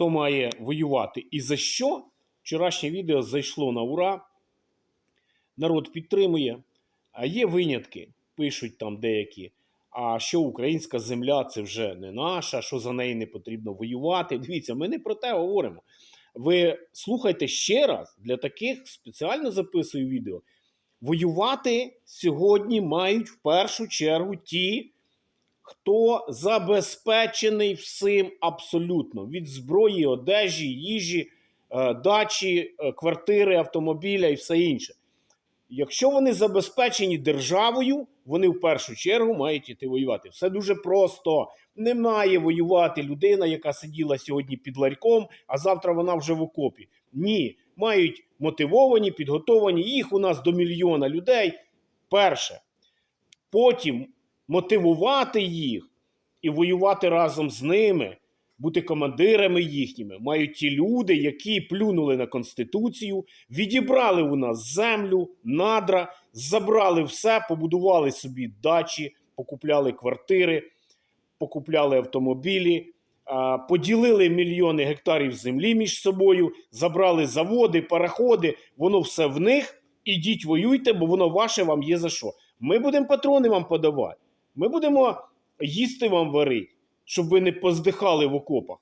хто має воювати і за що. Вчорашнє відео зайшло на ура. Народ підтримує. А є винятки, пишуть там деякі. А що українська земля це вже не наша, що за неї не потрібно воювати. Дивіться, ми не про те говоримо. Ви слухайте ще раз, для таких спеціально записую відео. Воювати сьогодні мають в першу чергу ті, хто забезпечений всім абсолютно: від зброї, одежі, їжі, е, дачі, е, квартири, автомобіля і все інше. Якщо вони забезпечені державою, вони в першу чергу мають іти воювати. Все дуже просто. Не має воювати людина, яка сиділа сьогодні під ларьком, а завтра вона вже в окопі. Ні, мають мотивовані, підготовані. Їх у нас до мільйона людей. Перше. Потім мотивувати їх і воювати разом з ними, бути командирами їхніми, мають ті люди, які плюнули на Конституцію, відібрали у нас землю, надра, забрали все, побудували собі дачі, покупляли квартири, покупляли автомобілі. Поділили мільйони гектарів землі між собою, забрали заводи, пароходи, воно все в них. Ідіть воюйте, бо воно ваше вам є за що. Ми будемо патрони вам подавати. Ми будемо їсти вам варити, щоб ви не поздихали в окопах.